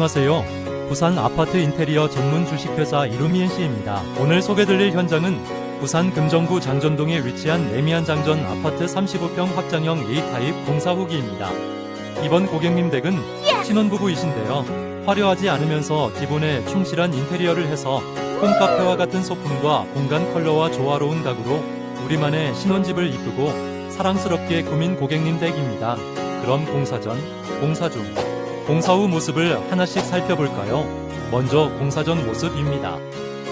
안녕하세요. 부산 아파트 인테리어 전문 주식회사 이루미엔 씨입니다. 오늘 소개드릴 현장은 부산 금정구 장전동에 위치한 레미안 장전 아파트 35평 확장형 A타입 공사 후기입니다. 이번 고객님 댁은 신혼부부이신데요. 화려하지 않으면서 기본에 충실한 인테리어를 해서 홈카페와 같은 소품과 공간 컬러와 조화로운 가구로 우리만의 신혼집을 이쁘고 사랑스럽게 꾸민 고객님 댁입니다. 그럼 공사 전, 공사 중, 공사 후 모습을 하나씩 살펴볼까요? 먼저 공사 전 모습입니다.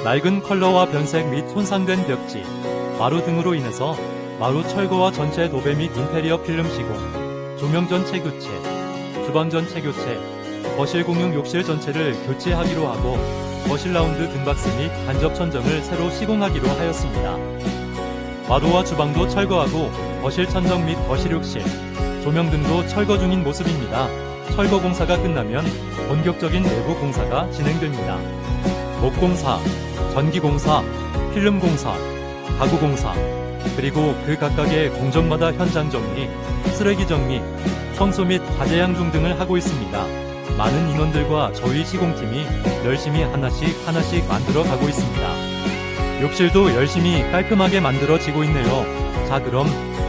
낡은 컬러와 변색 및 손상된 벽지, 마루 등으로 인해서 마루 철거와 전체 도배 및 인테리어 필름 시공, 조명 전체 교체, 주방 전체 교체, 거실 공용 욕실 전체를 교체하기로 하고 거실 라운드 등박스 및 간접 천정을 새로 시공하기로 하였습니다. 마루와 주방도 철거하고 거실 천정 및 거실 욕실, 조명 등도 철거 중인 모습입니다. 철거 공사가 끝나면 본격적인 내부 공사가 진행됩니다. 목공사, 전기공사, 필름공사, 가구공사, 그리고 그 각각의 공정마다 현장 정리, 쓰레기 정리, 청소 및 과제 양중 등을 하고 있습니다. 많은 인원들과 저희 시공팀이 열심히 하나씩 하나씩 만들어 가고 있습니다. 욕실도 열심히 깔끔하게 만들어지고 있네요. 자, 그럼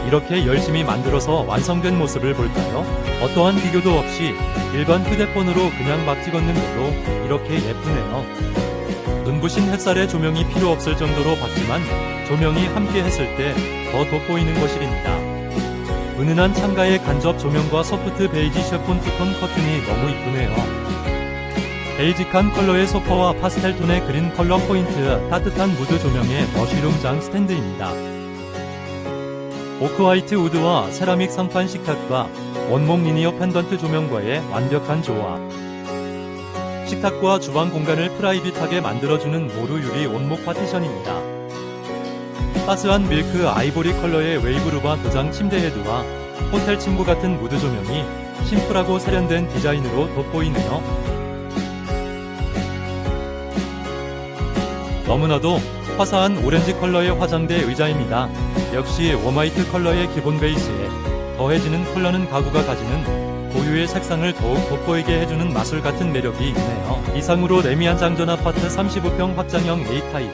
이렇게 열심히 만들어서 완성된 모습을 볼까요? 어떠한 비교도 없이 일반 휴대폰으로 그냥 막 찍었는 데도 이렇게 예쁘네요. 눈부신 햇살에 조명이 필요 없을 정도로 밝지만 조명이 함께 했을 때 더 돋보이는 거실입니다. 은은한 창가의 간접 조명과 소프트 베이지 쉐폰 투톤 커튼이 너무 이쁘네요. 베이직한 컬러의 소파와 파스텔 톤의 그린 컬러 포인트, 따뜻한 무드 조명의 머쉬룸장 스탠드입니다. 오크 화이트 우드와 세라믹 상판 식탁과 원목 리니어 펜던트 조명과의 완벽한 조화. 식탁과 주방 공간을 프라이빗하게 만들어주는 모루 유리 원목 파티션입니다. 따스한 밀크 아이보리 컬러의 웨이브루바 도장 침대 헤드와 호텔 침구 같은 무드 조명이 심플하고 세련된 디자인으로 돋보이네요. 너무나도 화사한 오렌지 컬러의 화장대 의자입니다. 역시 웜화이트 컬러의 기본 베이스에 더해지는 컬러는 가구가 가지는 고유의 색상을 더욱 돋보이게 해주는 마술 같은 매력이 있네요. 이상으로 레미안 장전 아파트 35평 확장형 A타입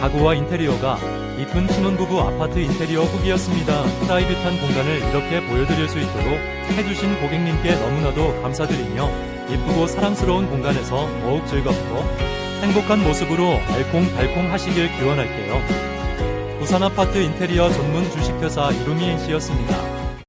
가구와 인테리어가 이쁜 신혼부부 아파트 인테리어 후기였습니다. 프라이빗한 공간을 이렇게 보여드릴 수 있도록 해주신 고객님께 너무나도 감사드리며 이쁘고 사랑스러운 공간에서 더욱 즐겁고 행복한 모습으로 알콩달콩 하시길 기원할게요. 부산 아파트 인테리어 전문 주식회사 이루미엔씨였습니다.